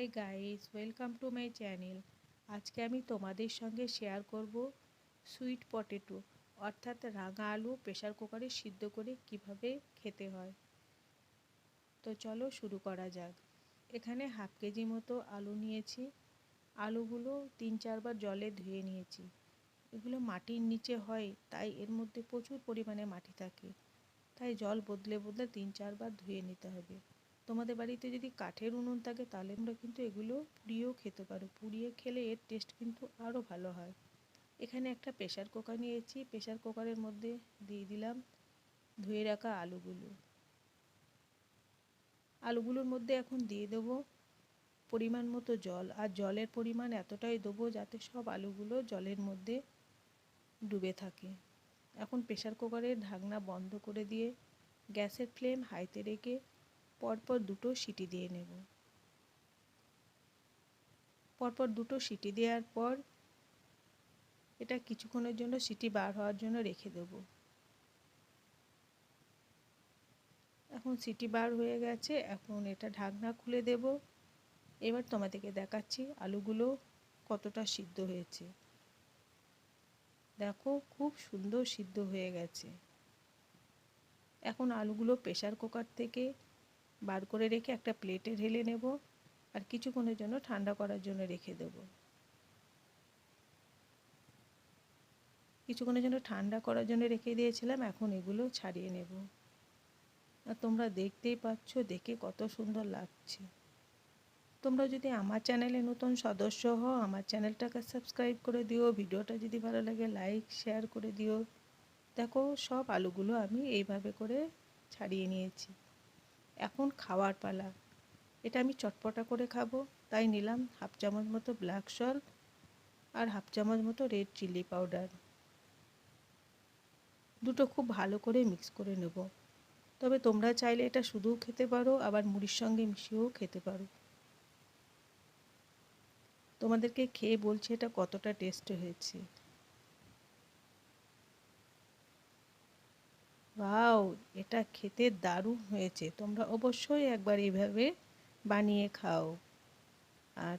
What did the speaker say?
Hi guys, welcome to my channel. আজকে আমি তোমাদের সঙ্গে শেয়ার করব সুইট পটেটো, অর্থাৎ রাঙা আলু প্রেশার কুকারে সিদ্ধ করে কীভাবে খেতে হয়। তো চলো শুরু করা যাক। এখানে হাফ কেজি মতো আলু নিয়েছি। আলুগুলো তিন চারবার জলে ধুয়ে নিয়েছি। এগুলো মাটির নিচে হয়, তাই এর মধ্যে প্রচুর পরিমাণে মাটি থাকে। তাই জল বদলে বদলে তিন চারবার ধুয়ে নিতে হবে। তোমাদের বাড়িতে যদি কাঠের উনুন থাকে, তাহলে তোমরা কিন্তু এগুলো পুড়িয়েও খেতে পারো। পুড়িয়ে খেলে এর টেস্ট কিন্তু আরও ভালো হয়। এখানে একটা প্রেশার কুকার নিয়েছি। প্রেশার কুকারের মধ্যে দিয়ে দিলাম ধুয়ে রাখা আলুগুলো। আলুগুলোর মধ্যে এখন দিয়ে দেবো পরিমাণ মতো জল। আর জলের পরিমাণ এতটাই দেবো যাতে সব আলুগুলো জলের মধ্যে ডুবে থাকে। এখন প্রেশার কুকারের ঢাকনা বন্ধ করে দিয়ে গ্যাসের ফ্লেম হাইতে রেখে পরপর দুটো সিটি দিয়ে নেব। পরপর দুটো সিটি দেওয়ার পর এটা কিছুক্ষণের জন্য সিটি বার হওয়ার জন্য রেখে দেব। এখন সিটি বার হয়ে গেছে, এখন এটা ঢাকনা খুলে দেব। এবার তোমাদেরকে দেখাচ্ছি আলুগুলো কতটা সিদ্ধ হয়েছে। দেখো খুব সুন্দর সিদ্ধ হয়ে গেছে। এখন আলুগুলো প্রেশার কুকার থেকে বার করে রেখে একটা প্লেটে ঢেলে নেব আর কিছুক্ষণের জন্য ঠান্ডা করার জন্য রেখে দেব। কিছুক্ষণের জন্য ঠান্ডা করার জন্য রেখে দিয়েছিলাম, এখন এগুলো ছাড়িয়ে নেব। আর তোমরা দেখতেই পাচ্ছ, দেখে কত সুন্দর লাগছে। তোমরা যদি আমার চ্যানেলে নতুন সদস্য হও, আমার চ্যানেলটাকে সাবস্ক্রাইব করে দিও, ভিডিওটা যদি ভালো লাগে লাইক, শেয়ার করে দিও। দেখো, সব আলুগুলো আমি এইভাবে করে ছাড়িয়ে নিয়েছি। এখন খাওয়ার পালা। এটা আমি চটপটা করে খাব। তাই নিলাম হাফ চামচ মতো ব্ল্যাক সল্ট আর হাফ চামচ মতো রেড চিলি পাউডার দুটো খুব ভালো করে মিক্স করে নেব। তবে তোমরা চাইলে এটা শুধুও খেতে পারো, আবার মুড়ির সঙ্গে মিশিয়েও খেতে পারো। তোমাদেরকে খেয়ে বলছি এটা কতটা টেস্ট হয়েছে। ওয়াও এটা খেতে দারুণ হয়েছে। তোমরা অবশ্যই একবার এইভাবে বানিয়ে খাও।